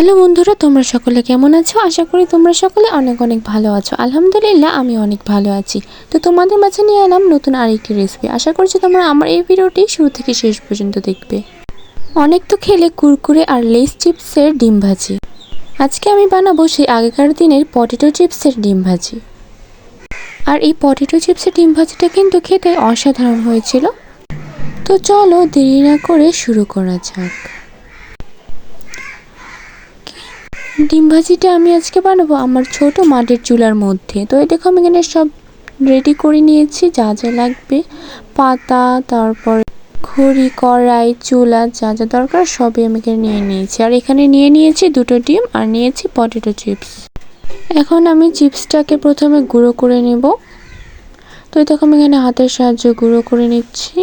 Hello বন্ধুরা, তোমরা সকলে কেমন আছো? আশা করি তোমরা সকলে অনেক অনেক ভালো আছো। আলহামদুলিল্লাহ, আমি অনেক ভালো আছি। তো তোমাদের মাঝে নিয়ে এলাম নতুন আরেকটি রেসিপি আশা করছি তোমরা আমার এই ভিডিওটি শুরু থেকে শেষ পর্যন্ত দেখবে। অনেক তো খেলে কুরকুরে আর লেস চিপসের ডিম ভাজি। আজকে আমি বানাবো সেই আগেকার দিনের পটেটো চিপসের ডিম ভাজি। আর এই পটেটো চিপসের ডিম ভাজিটা কিন্তু খেতে অসাধারণ হয়েছিল। তো চলো দেরি না করে শুরু করা যাক। ডিম ভাজিটা আমি আজকে বানাবো আমার ছোট মাটির চুলার মধ্যে। তো এই দেখো আমি এখানে সব রেডি করে নিয়েছি, যা যা লাগবে। পাতা, তারপর খড়ি কড়াই, চুলা, যা যা দরকার সবই আমি এখানে নিয়ে নিয়েছি। আর এখানে নিয়ে নিয়েছি দুটো ডিম আর নিয়েছি পটেটো চিপস এখন আমি চিপসটাকে প্রথমে গুঁড়ো করে নেব। তো আমি এখানে হাতের সাহায্যে গুঁড়ো করে নিচ্ছি।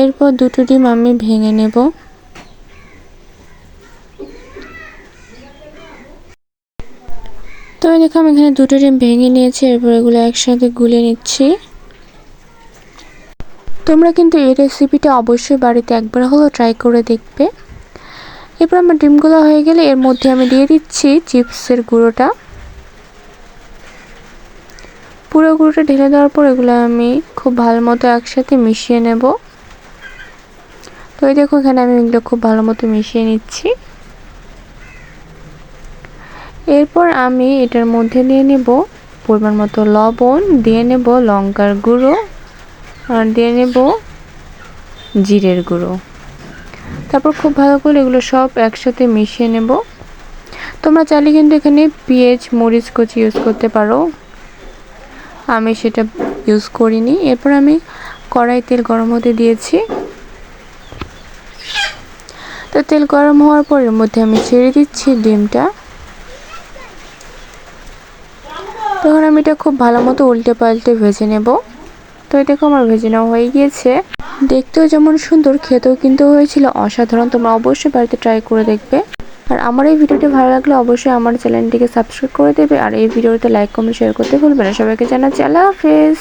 এরপর দুটো ডিম আমি ভেঙে নেব। তো দেখো আমি এখানে দুটো ডিম ভেঙে নিয়েছি, এরপর এগুলো একসাথে গুলে নিচ্ছি। তোমরা কিন্তু এই রেসিপিটা অবশ্যই বাড়িতে একবার হলেও ট্রাই করে দেখবে। এরপর আমার ডিমগুলো হয়ে গেলে এর মধ্যে আমি দিয়ে দিচ্ছি চিপসের গুঁড়োটা। পুরো গুঁড়োটা ঢেলে দেওয়ার পর এগুলো আমি খুব ভালো মতো একসাথে মিশিয়ে নেব। তো এই দেখো এখানে আমি এগুলো খুব ভালো মতো মিশিয়ে নিচ্ছি। এরপর আমি এটার মধ্যে দিয়ে নেব পরিমাণ মতো লবণ, দিয়ে নেব লঙ্কার গুঁড়ো, আর দিয়ে নেব জিরের গুঁড়ো। তারপর খুব ভালো করে এগুলো সব একসাথে মিশিয়ে নেব। তোমরা চাইলে কিন্তু এখানে পেঁয়াজ, মরিচ কুচি ইউজ করতে পারো। আমি সেটা ইউজ করিনি। এরপর আমি কড়াই তেল গরম হতে দিয়েছি। তো তেল গরম হওয়ার পর এর মধ্যে আমি ছেড়ে দিচ্ছি ডিমটা। তখন আমি এটা খুব ভালো মতো উল্টে পাল্টে ভেজে নেব। তো দেখো আমার ভেজে নেওয়া হয়ে গিয়েছে। দেখতেও যেমন সুন্দর, খেতেও কিন্তু হয়েছিল অসাধারণ। তোমরা অবশ্যই বাড়িতে ট্রাই করে দেখবে। আর আমার এই ভিডিওটি ভালো লাগলে অবশ্যই আমার চ্যানেলটিকে সাবস্ক্রাইব করে দেবে। আর এই ভিডিওতে লাইক কমেন্ট শেয়ার করতে ভুলবে না। সবাইকে জানাচ্ছি, আল্লাহ হাফেজ।